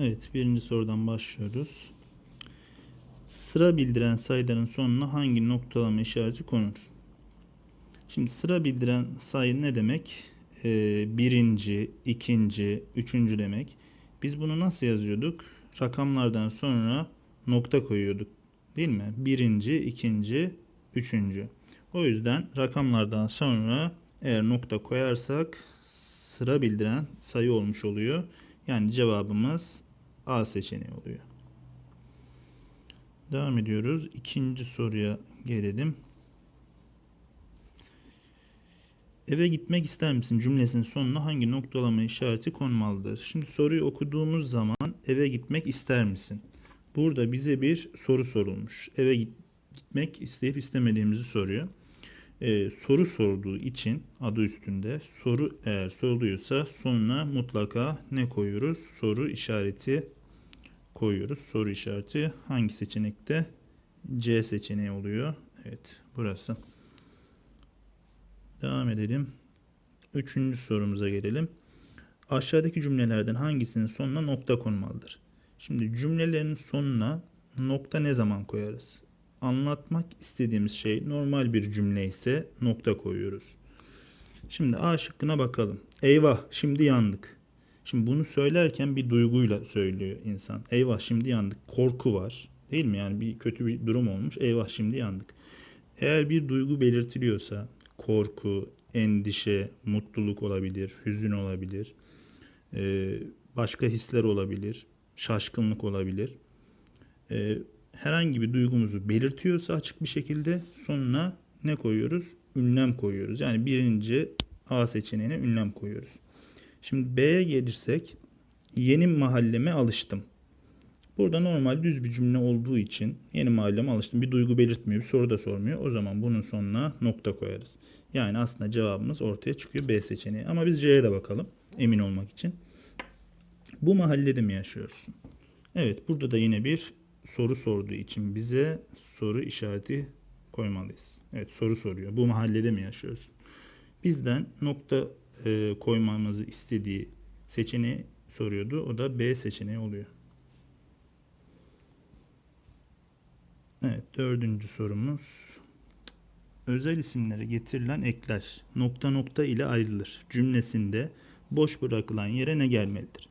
Evet, birinci sorudan başlıyoruz. Sıra bildiren sayıların sonuna hangi noktalama işareti konur? Şimdi sıra bildiren sayı ne demek? Ee, birinci, ikinci, üçüncü demek. Biz bunu nasıl yazıyorduk? Rakamlardan sonra nokta koyuyorduk. Değil mi? Birinci, ikinci, üçüncü. O yüzden rakamlardan sonra eğer nokta koyarsak sıra bildiren sayı olmuş oluyor. Yani cevabımız A seçeneği oluyor. Devam ediyoruz. İkinci soruya gelelim. Eve gitmek ister misin cümlesinin sonuna hangi noktalama işareti konmalıdır? Şimdi soruyu okuduğumuz zaman eve gitmek ister misin? Burada bize bir soru sorulmuş. Eve git- gitmek isteyip istemediğimizi soruyor. Ee, soru sorduğu için adı üstünde soru eğer soruluyorsa sonuna mutlaka ne koyuyoruz? Soru işareti koyuyoruz. Soru işareti hangi seçenekte? C seçeneği oluyor. Evet burası. Devam edelim. Üçüncü sorumuza gelelim. Aşağıdaki cümlelerden hangisinin sonuna nokta konmalıdır? Şimdi cümlelerin sonuna nokta ne zaman koyarız? Anlatmak istediğimiz şey normal bir cümle ise nokta koyuyoruz. Şimdi A şıkkına bakalım. Eyvah şimdi yandık. Şimdi bunu söylerken bir duyguyla söylüyor insan. Eyvah şimdi yandık. Korku var. Değil mi? Yani bir kötü bir durum olmuş. Eyvah şimdi yandık. Eğer bir duygu belirtiliyorsa korku, endişe, mutluluk olabilir, hüzün olabilir, başka hisler olabilir, şaşkınlık olabilir. Herhangi bir duygumuzu belirtiyorsa açık bir şekilde sonuna ne koyuyoruz? Ünlem koyuyoruz. Yani birinci A seçeneğine ünlem koyuyoruz. Şimdi B'ye gelirsek yeni mahalleme alıştım. Burada normal düz bir cümle olduğu için yeni mahalleme alıştım. Bir duygu belirtmiyor, bir soru da sormuyor. O zaman bunun sonuna nokta koyarız. Yani aslında cevabımız ortaya çıkıyor B seçeneği. Ama biz C'ye de bakalım emin olmak için. Bu mahallede mi yaşıyorsun? Evet burada da yine bir soru sorduğu için bize soru işareti koymalıyız. Evet soru soruyor. Bu mahallede mi yaşıyorsun? Bizden nokta e, koymamızı istediği seçeneği soruyordu. O da B seçeneği oluyor. Evet dördüncü sorumuz. Özel isimlere getirilen ekler nokta nokta ile ayrılır. Cümlesinde boş bırakılan yere ne gelmelidir?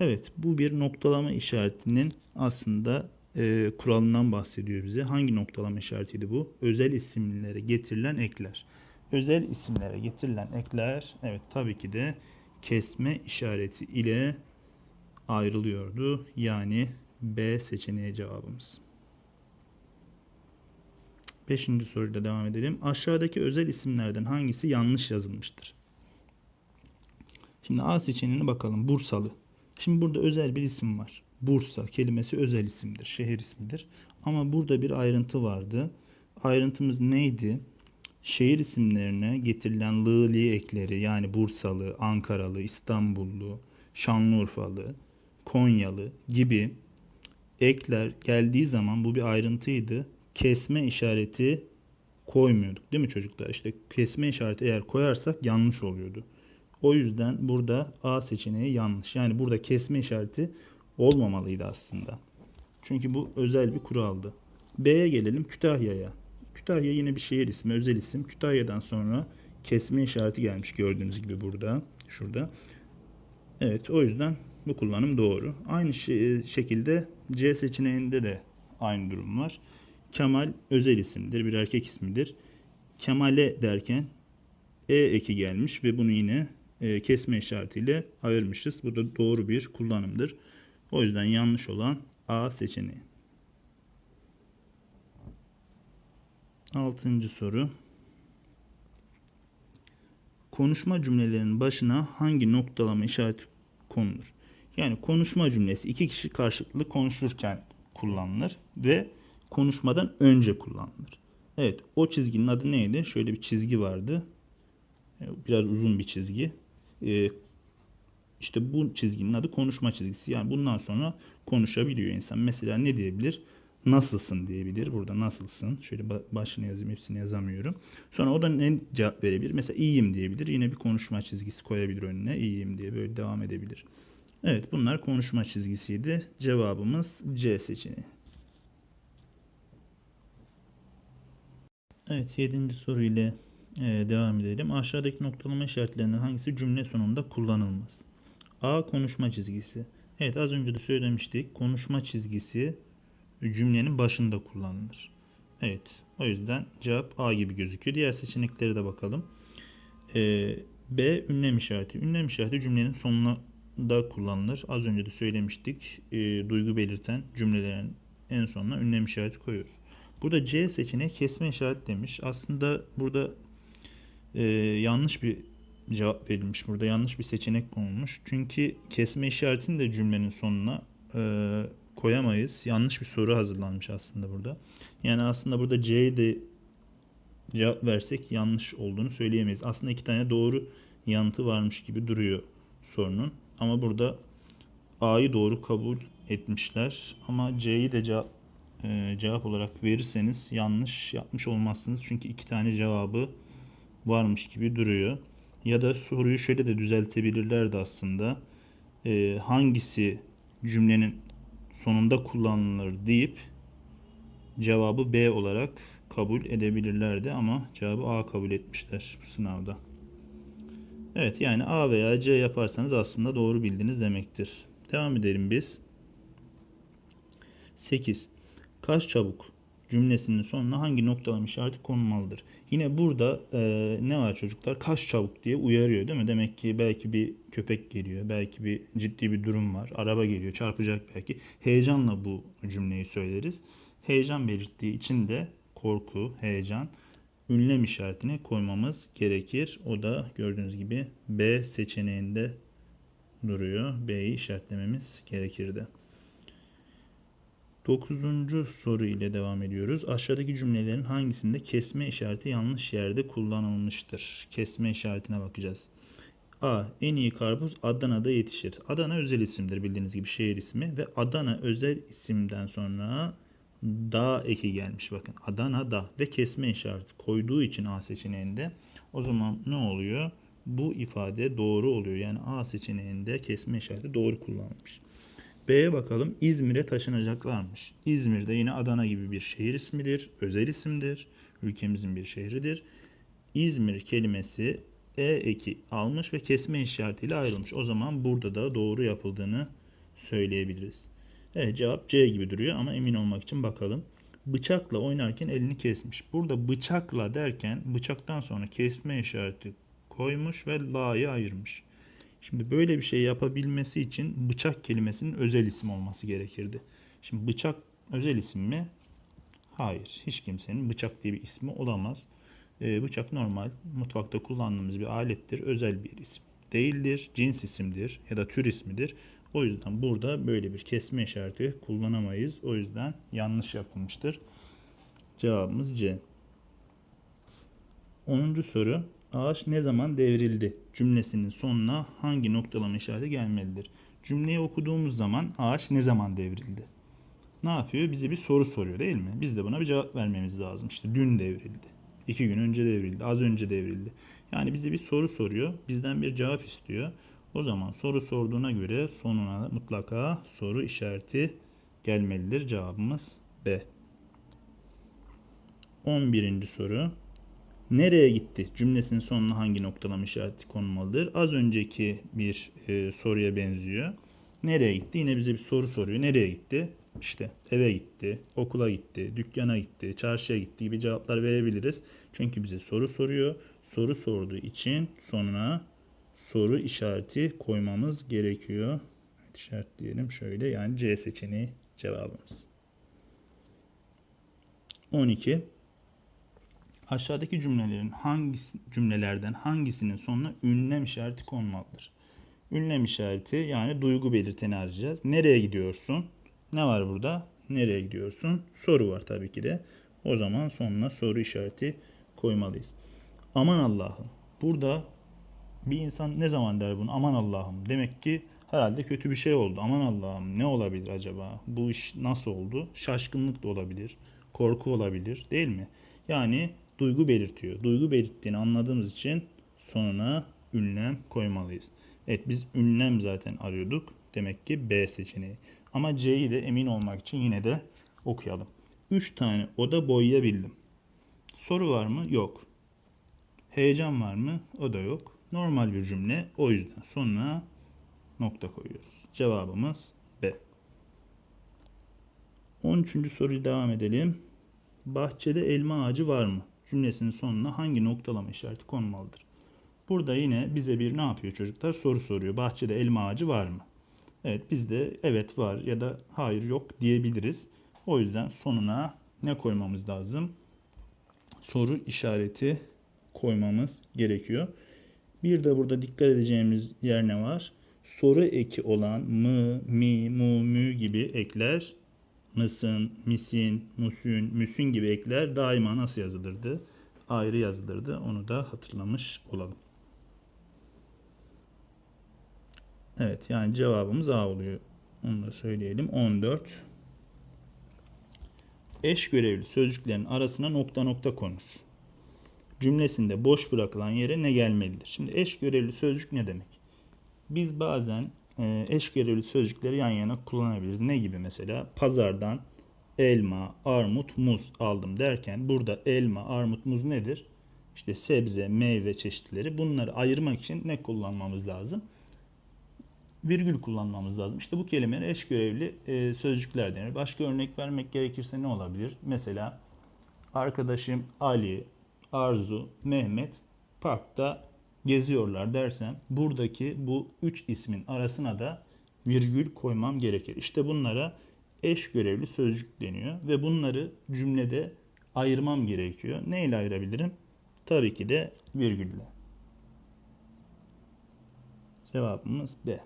Evet bu bir noktalama işaretinin aslında e, kuralından bahsediyor bize. Hangi noktalama işaretiydi bu? Özel isimlere getirilen ekler. Özel isimlere getirilen ekler evet tabii ki de kesme işareti ile ayrılıyordu. Yani B seçeneği cevabımız. Beşinci soruyla devam edelim. Aşağıdaki özel isimlerden hangisi yanlış yazılmıştır? Şimdi A seçeneğine bakalım. Bursalı. Şimdi burada özel bir isim var. Bursa kelimesi özel isimdir, şehir ismidir. Ama burada bir ayrıntı vardı. Ayrıntımız neydi? Şehir isimlerine getirilen lı ekleri yani Bursalı, Ankaralı, İstanbullu, Şanlıurfalı, Konyalı gibi ekler geldiği zaman bu bir ayrıntıydı. Kesme işareti koymuyorduk değil mi çocuklar? İşte kesme işareti eğer koyarsak yanlış oluyordu. O yüzden burada A seçeneği yanlış. Yani burada kesme işareti olmamalıydı aslında. Çünkü bu özel bir kuraldı. B'ye gelelim Kütahya'ya. Kütahya yine bir şehir ismi, özel isim. Kütahya'dan sonra kesme işareti gelmiş gördüğünüz gibi burada, şurada. Evet, o yüzden bu kullanım doğru. Aynı şey- şekilde C seçeneğinde de aynı durum var. Kemal özel isimdir, bir erkek ismidir. Kemal'e derken E eki gelmiş ve bunu yine e, kesme işaretiyle ayırmışız. Bu da doğru bir kullanımdır. O yüzden yanlış olan A seçeneği. Altıncı soru. Konuşma cümlelerinin başına hangi noktalama işareti konulur? Yani konuşma cümlesi iki kişi karşılıklı konuşurken kullanılır ve konuşmadan önce kullanılır. Evet, o çizginin adı neydi? Şöyle bir çizgi vardı. E, Biraz uzun bir çizgi. Ee, işte bu çizginin adı konuşma çizgisi. Yani bundan sonra konuşabiliyor insan. Mesela ne diyebilir? Nasılsın diyebilir. Burada nasılsın? Şöyle ba- başını yazayım. Hepsini yazamıyorum. Sonra o da ne cevap verebilir? Mesela iyiyim diyebilir. Yine bir konuşma çizgisi koyabilir önüne. İyiyim diye böyle devam edebilir. Evet bunlar konuşma çizgisiydi. Cevabımız C seçeneği. Evet 7. soru ile devam edelim. Aşağıdaki noktalama işaretlerinden hangisi cümle sonunda kullanılmaz? A. Konuşma çizgisi. Evet az önce de söylemiştik. Konuşma çizgisi cümlenin başında kullanılır. Evet o yüzden cevap A gibi gözüküyor. Diğer seçeneklere de bakalım. E, B. Ünlem işareti. Ünlem işareti cümlenin sonuna da kullanılır. Az önce de söylemiştik. E, duygu belirten cümlelerin en sonuna ünlem işareti koyuyoruz. Burada C seçeneği kesme işareti demiş. Aslında burada e, yanlış bir cevap verilmiş. Burada yanlış bir seçenek konulmuş. Çünkü kesme işaretini de cümlenin sonuna e, koyamayız. Yanlış bir soru hazırlanmış aslında burada. Yani aslında burada C'ye de cevap versek yanlış olduğunu söyleyemeyiz. Aslında iki tane doğru yanıtı varmış gibi duruyor sorunun. Ama burada A'yı doğru kabul etmişler. Ama C'yi de cevap, e, cevap olarak verirseniz yanlış yapmış olmazsınız. Çünkü iki tane cevabı varmış gibi duruyor. Ya da soruyu şöyle de düzeltebilirlerdi aslında. E, hangisi cümlenin sonunda kullanılır deyip cevabı B olarak kabul edebilirlerdi ama cevabı A kabul etmişler bu sınavda. Evet yani A veya C yaparsanız aslında doğru bildiniz demektir. Devam edelim biz. 8. Kaç çabuk cümlesinin sonuna hangi noktalama işareti konulmalıdır? Yine burada e, ne var çocuklar? Kaç çabuk diye uyarıyor değil mi? Demek ki belki bir köpek geliyor, belki bir ciddi bir durum var. Araba geliyor, çarpacak belki. Heyecanla bu cümleyi söyleriz. Heyecan belirttiği için de korku, heyecan ünlem işaretini koymamız gerekir. O da gördüğünüz gibi B seçeneğinde duruyor. B'yi işaretlememiz gerekirdi. Dokuzuncu soru ile devam ediyoruz. Aşağıdaki cümlelerin hangisinde kesme işareti yanlış yerde kullanılmıştır? Kesme işaretine bakacağız. A. En iyi karpuz Adana'da yetişir. Adana özel isimdir bildiğiniz gibi şehir ismi ve Adana özel isimden sonra da eki gelmiş bakın. Adana da ve kesme işareti koyduğu için A seçeneğinde o zaman ne oluyor? Bu ifade doğru oluyor. Yani A seçeneğinde kesme işareti doğru kullanılmış. B'ye bakalım. İzmir'e taşınacaklarmış. İzmir'de yine Adana gibi bir şehir ismidir. Özel isimdir. Ülkemizin bir şehridir. İzmir kelimesi E eki almış ve kesme işaretiyle ayrılmış. O zaman burada da doğru yapıldığını söyleyebiliriz. Evet cevap C gibi duruyor ama emin olmak için bakalım. Bıçakla oynarken elini kesmiş. Burada bıçakla derken bıçaktan sonra kesme işareti koymuş ve la'yı ayırmış. Şimdi böyle bir şey yapabilmesi için bıçak kelimesinin özel isim olması gerekirdi. Şimdi bıçak özel isim mi? Hayır. Hiç kimsenin bıçak diye bir ismi olamaz. Ee, bıçak normal mutfakta kullandığımız bir alettir. Özel bir isim değildir. Cins isimdir ya da tür ismidir. O yüzden burada böyle bir kesme işareti kullanamayız. O yüzden yanlış yapılmıştır. Cevabımız C. 10. soru. Ağaç ne zaman devrildi? Cümlesinin sonuna hangi noktalama işareti gelmelidir? Cümleyi okuduğumuz zaman ağaç ne zaman devrildi? Ne yapıyor? Bize bir soru soruyor değil mi? Biz de buna bir cevap vermemiz lazım. İşte dün devrildi. iki gün önce devrildi. Az önce devrildi. Yani bize bir soru soruyor. Bizden bir cevap istiyor. O zaman soru sorduğuna göre sonuna mutlaka soru işareti gelmelidir. Cevabımız B. 11. soru. Nereye gitti? Cümlesinin sonuna hangi noktalama işareti konulmalıdır? Az önceki bir e, soruya benziyor. Nereye gitti? Yine bize bir soru soruyor. Nereye gitti? İşte eve gitti, okula gitti, dükkana gitti, çarşıya gitti gibi cevaplar verebiliriz. Çünkü bize soru soruyor. Soru sorduğu için sonuna soru işareti koymamız gerekiyor. Evet, işaretleyelim şöyle yani C seçeneği cevabımız. 12. Aşağıdaki cümlelerin hangisi cümlelerden hangisinin sonuna ünlem işareti konmalıdır? Ünlem işareti yani duygu belirteni arayacağız. Nereye gidiyorsun? Ne var burada? Nereye gidiyorsun? Soru var tabii ki de. O zaman sonuna soru işareti koymalıyız. Aman Allah'ım. Burada bir insan ne zaman der bunu? Aman Allah'ım. Demek ki herhalde kötü bir şey oldu. Aman Allah'ım ne olabilir acaba? Bu iş nasıl oldu? Şaşkınlık da olabilir. Korku olabilir değil mi? Yani duygu belirtiyor. Duygu belirttiğini anladığımız için sonuna ünlem koymalıyız. Evet biz ünlem zaten arıyorduk. Demek ki B seçeneği. Ama C'yi de emin olmak için yine de okuyalım. 3 tane oda boyayabildim. Soru var mı? Yok. Heyecan var mı? O da yok. Normal bir cümle. O yüzden sonuna nokta koyuyoruz. Cevabımız B. 13. soruyu devam edelim. Bahçede elma ağacı var mı? Cümlesinin sonuna hangi noktalama işareti konmalıdır? Burada yine bize bir ne yapıyor çocuklar? Soru soruyor. Bahçede elma ağacı var mı? Evet biz de evet var ya da hayır yok diyebiliriz. O yüzden sonuna ne koymamız lazım? Soru işareti koymamız gerekiyor. Bir de burada dikkat edeceğimiz yer ne var? Soru eki olan mı, mi, mu, mü gibi ekler mısın, misin, musün, müsün gibi ekler daima nasıl yazılırdı? Ayrı yazılırdı. Onu da hatırlamış olalım. Evet yani cevabımız A oluyor. Onu da söyleyelim. 14. Eş görevli sözcüklerin arasına nokta nokta konur. Cümlesinde boş bırakılan yere ne gelmelidir? Şimdi eş görevli sözcük ne demek? Biz bazen eş görevli sözcükleri yan yana kullanabiliriz. Ne gibi mesela? Pazardan elma, armut, muz aldım derken burada elma, armut, muz nedir? İşte sebze, meyve çeşitleri. Bunları ayırmak için ne kullanmamız lazım? Virgül kullanmamız lazım. İşte bu kelimeler eş görevli e, sözcükler denir. Başka örnek vermek gerekirse ne olabilir? Mesela arkadaşım Ali, Arzu, Mehmet parkta geziyorlar dersem buradaki bu üç ismin arasına da virgül koymam gerekir. İşte bunlara eş görevli sözcük deniyor ve bunları cümlede ayırmam gerekiyor. Ne ile ayırabilirim? Tabii ki de virgülle. Cevabımız B.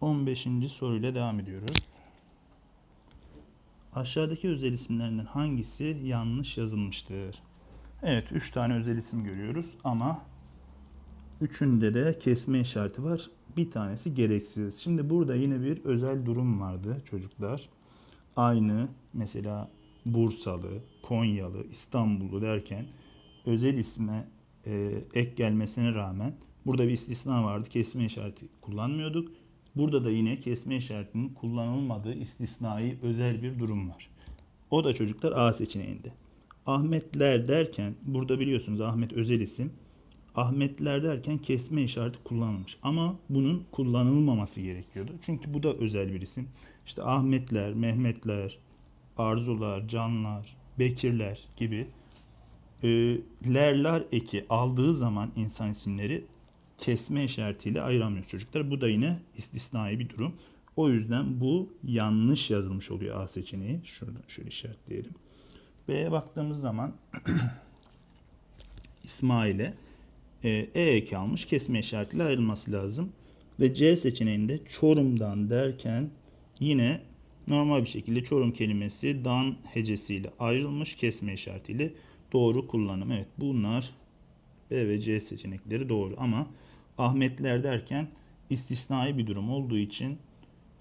15. soruyla devam ediyoruz. Aşağıdaki özel isimlerinden hangisi yanlış yazılmıştır? Evet, 3 tane özel isim görüyoruz ama üçünde de kesme işareti var. Bir tanesi gereksiz. Şimdi burada yine bir özel durum vardı çocuklar. Aynı mesela Bursalı, Konyalı, İstanbullu derken özel isme e, ek gelmesine rağmen burada bir istisna vardı. Kesme işareti kullanmıyorduk. Burada da yine kesme işaretinin kullanılmadığı istisnai özel bir durum var. O da çocuklar A seçeneğinde. Ahmetler derken burada biliyorsunuz Ahmet özel isim. Ahmetler derken kesme işareti kullanılmış. Ama bunun kullanılmaması gerekiyordu. Çünkü bu da özel bir isim. İşte Ahmetler, Mehmetler, Arzular, Canlar, Bekirler gibi e, lerler eki aldığı zaman insan isimleri kesme işaretiyle ayıramıyoruz çocuklar. Bu da yine istisnai bir durum. O yüzden bu yanlış yazılmış oluyor A seçeneği. Şuradan şöyle işaretleyelim. B'ye baktığımız zaman İsmail'e e, e eki almış kesme işaretiyle ayrılması lazım. Ve C seçeneğinde Çorum'dan derken yine normal bir şekilde Çorum kelimesi dan hecesiyle ayrılmış kesme işaretiyle doğru kullanım. Evet bunlar B ve C seçenekleri doğru ama Ahmetler derken istisnai bir durum olduğu için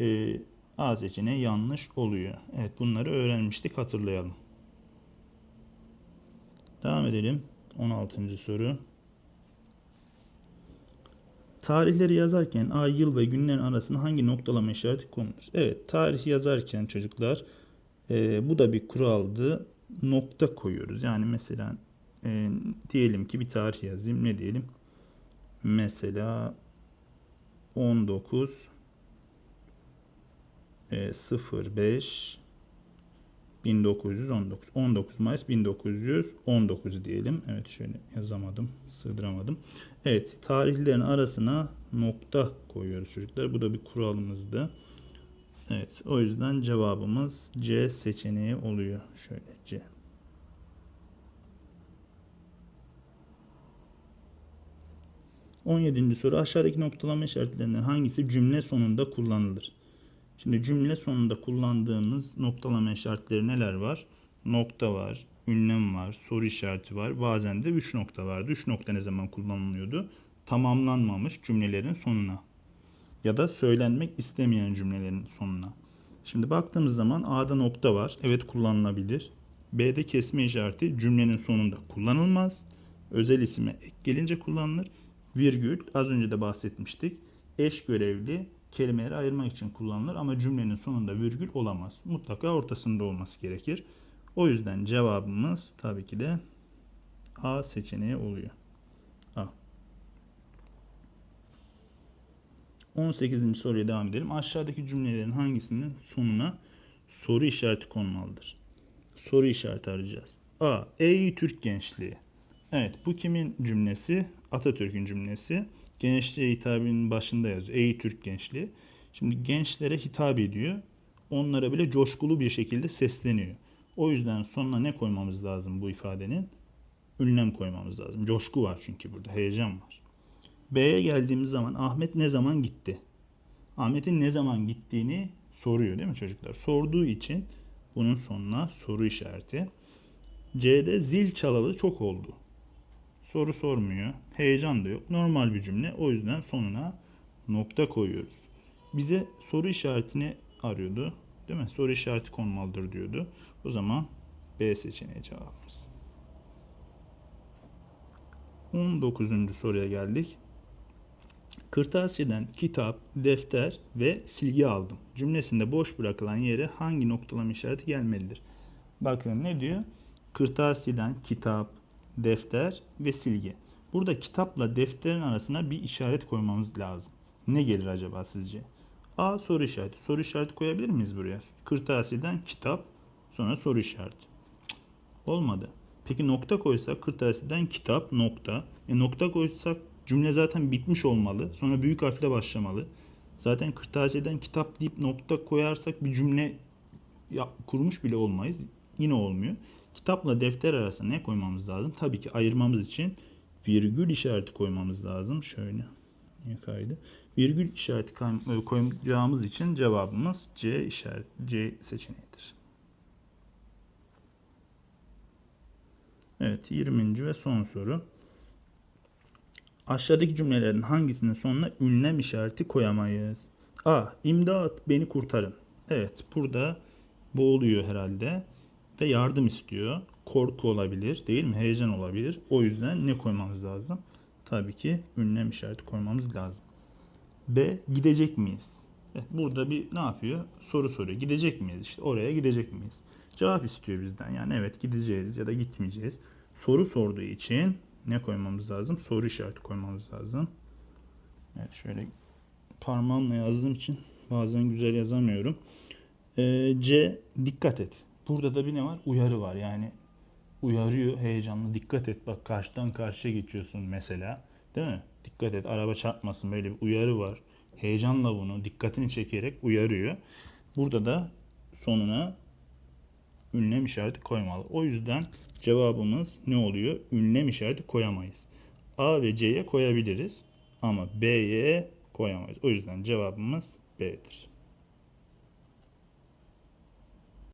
e, A seçeneği yanlış oluyor. Evet bunları öğrenmiştik hatırlayalım. Devam edelim. 16. soru. Tarihleri yazarken ay, yıl ve günlerin arasına hangi noktalama işareti konulur? Evet, tarih yazarken çocuklar e, bu da bir kuraldı. Nokta koyuyoruz. Yani mesela e, diyelim ki bir tarih yazayım. Ne diyelim? Mesela 19 e, 05 1919 19 Mayıs 1919 diyelim. Evet şöyle yazamadım, sığdıramadım. Evet, tarihlerin arasına nokta koyuyoruz çocuklar. Bu da bir kuralımızdı. Evet, o yüzden cevabımız C seçeneği oluyor. Şöyle C. On yedinci soru aşağıdaki noktalama işaretlerinden hangisi cümle sonunda kullanılır? Şimdi cümle sonunda kullandığımız noktalama işaretleri neler var? Nokta var, ünlem var, soru işareti var. Bazen de 3 nokta vardı. 3 nokta ne zaman kullanılıyordu? Tamamlanmamış cümlelerin sonuna. Ya da söylenmek istemeyen cümlelerin sonuna. Şimdi baktığımız zaman A'da nokta var. Evet kullanılabilir. B'de kesme işareti cümlenin sonunda kullanılmaz. Özel isime ek gelince kullanılır. Virgül az önce de bahsetmiştik. Eş görevli kelimeleri ayırmak için kullanılır ama cümlenin sonunda virgül olamaz. Mutlaka ortasında olması gerekir. O yüzden cevabımız tabii ki de A seçeneği oluyor. A. 18. soruya devam edelim. Aşağıdaki cümlelerin hangisinin sonuna soru işareti konmalıdır? Soru işareti arayacağız. A. Ey Türk gençliği. Evet bu kimin cümlesi? Atatürk'ün cümlesi. Gençliğe hitabinin başında yazıyor. Ey Türk gençliği. Şimdi gençlere hitap ediyor. Onlara bile coşkulu bir şekilde sesleniyor. O yüzden sonuna ne koymamız lazım bu ifadenin? Ünlem koymamız lazım. Coşku var çünkü burada. Heyecan var. B'ye geldiğimiz zaman Ahmet ne zaman gitti? Ahmet'in ne zaman gittiğini soruyor değil mi çocuklar? Sorduğu için bunun sonuna soru işareti. C'de zil çalalı çok oldu. Soru sormuyor. Heyecan da yok. Normal bir cümle. O yüzden sonuna nokta koyuyoruz. Bize soru işaretini arıyordu. Değil mi? Soru işareti konmalıdır diyordu. O zaman B seçeneği cevabımız. 19. soruya geldik. Kırtasiyeden kitap, defter ve silgi aldım. Cümlesinde boş bırakılan yere hangi noktalama işareti gelmelidir? Bakın ne diyor? Kırtasiyeden kitap, defter ve silgi. Burada kitapla defterin arasına bir işaret koymamız lazım. Ne gelir acaba sizce? A soru işareti. Soru işareti koyabilir miyiz buraya? Kırtasiyeden kitap, sonra soru işareti. Olmadı. Peki nokta koysak kırtasiyeden kitap nokta. E nokta koysak cümle zaten bitmiş olmalı. Sonra büyük harfle başlamalı. Zaten kırtasiyeden kitap deyip nokta koyarsak bir cümle ya, kurmuş bile olmayız. Yine olmuyor. Kitapla defter arasında ne koymamız lazım? Tabii ki ayırmamız için virgül işareti koymamız lazım. Şöyle. Kaydı? Virgül işareti kay- koyacağımız için cevabımız C işaret C seçeneğidir. Evet 20. ve son soru. Aşağıdaki cümlelerin hangisinin sonuna ünlem işareti koyamayız? A. İmdat beni kurtarın. Evet burada boğuluyor herhalde ve yardım istiyor. Korku olabilir değil mi? Heyecan olabilir. O yüzden ne koymamız lazım? Tabii ki ünlem işareti koymamız lazım. B. Gidecek miyiz? Evet, burada bir ne yapıyor? Soru soruyor. Gidecek miyiz? İşte oraya gidecek miyiz? Cevap istiyor bizden. Yani evet gideceğiz ya da gitmeyeceğiz. Soru sorduğu için ne koymamız lazım? Soru işareti koymamız lazım. Evet şöyle parmağımla yazdığım için bazen güzel yazamıyorum. Ee, C. Dikkat et. Burada da bir ne var? Uyarı var. Yani uyarıyor heyecanlı. Dikkat et bak karşıdan karşıya geçiyorsun mesela. Değil mi? Dikkat et araba çarpmasın böyle bir uyarı var. Heyecanla bunu dikkatini çekerek uyarıyor. Burada da sonuna ünlem işareti koymalı. O yüzden cevabımız ne oluyor? Ünlem işareti koyamayız. A ve C'ye koyabiliriz ama B'ye koyamayız. O yüzden cevabımız B'dir.